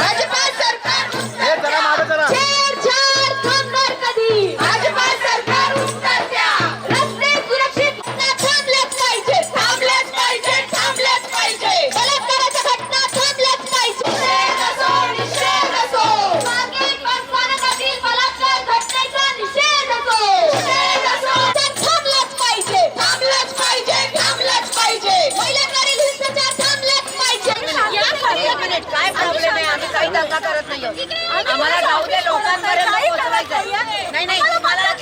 아줌마! आम्हाला जाऊ दे लोकांपर्यंत पोहोचवायचं नाही नाही तुम्हाला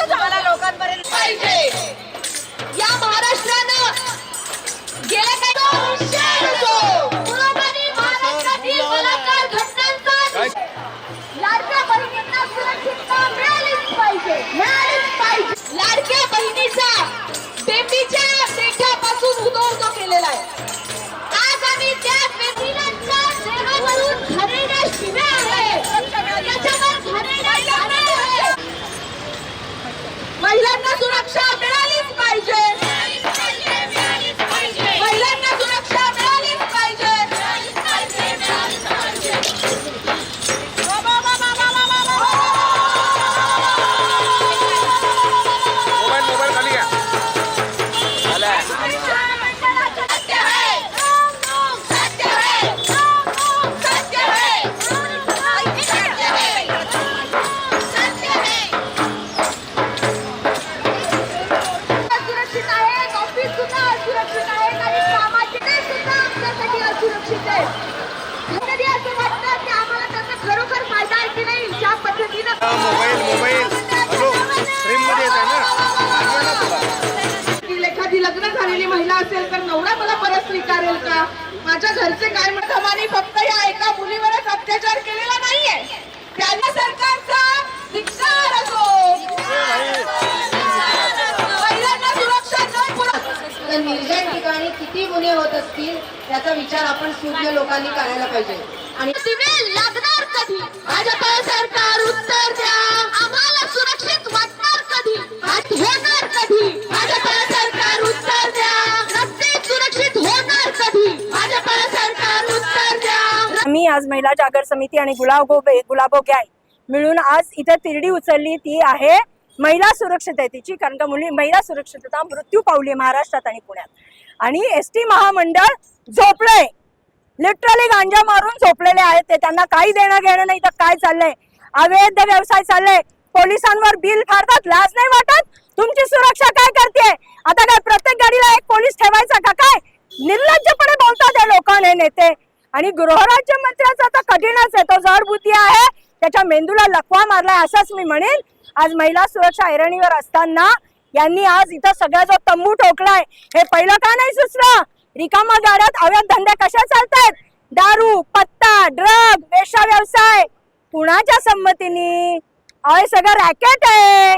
तुम्हाला लोकांपर्यंत पाहिजे. या महाराष्ट्रानं गेल्या काही लाडक्या बहिणींना सुरक्षितता मिळालीच पाहिजे. मिळालीच पाहिजे. लाडक्या बहिणीचा बेबीच्या पेठापासून उदो उदो केलेला आहे. Yeah. पद्धतीनं मोबाईल मोबाईल. हॅलो फ्रेममध्ये येत आहे ना? तुला. एखादी लग्न झालेली महिला असेल तर नवरा मला परत स्वीकारेल का? माझ्या घरचे काय आम्हाने फक्त या एका मुलीवरच अत्याचार केलेला नाहीये. त्यांना सरकारचा धिक्कार असो. महिलांना सुरक्षा न पुरव तर निर्जन ठिकाणी किती गुन्हे होत असतील याचा विचार आपण सूर्य लोकांनी करायला पाहिजे. आणि सिव्हिल लागणार कधी? भाजप सरकार उत्तर द्या. आम्हाला सुरक्षित वाटणार कधी? होणार कधी? भाजप सरकार उत्तर द्या. रस्ते सुरक्षित होणार कधी? भाजप सरकार उत्तर द्या. मी आज महिला जागर समिती आणि गुलाब गोबे गुलाबो गँग मिळून आज इथे तिरडी उचलली ती आहे महिला सुरक्षिततेची कारण का मुली महिला सुरक्षितता मृत्यू पावली महाराष्ट्रात आणि पुण्यात. आणि एस टी महामंडळ झोपलंय. लिटरली गांजा मारून झोपलेले आहेत ते. त्यांना काही देणं घेणं नाही तर काय चाललंय? अवैध व्यवसाय चाललंय. पोलिसांवर बिल फाडतात लाज नाही वाटत? तुमची सुरक्षा काय करते आता काय प्रत्येक गाडीला एक पोलीस ठेवायचा का काय? निर्लज्जपणे बोलतात या लोकांना नेते. आणि गृहराज्य मंत्र्याचा तर कठीणच आहे. तो जड बुद्धी आहे. त्याच्या मेंदूला लकवा मारलाय असंच मी म्हणेन. आज महिला सुरक्षा ऐरणीवर असताना यांनी आज इथं सगळा जो तंबू ठोकलाय हे पहिलं का नाही सुचलं? रिकामा गाड्यात अवैध धंदे कशा चालतात? दारू पत्ता ड्रग वेशा व्यवसाय कुणाच्या संमतीने? अय सगळं रॅकेट आहे.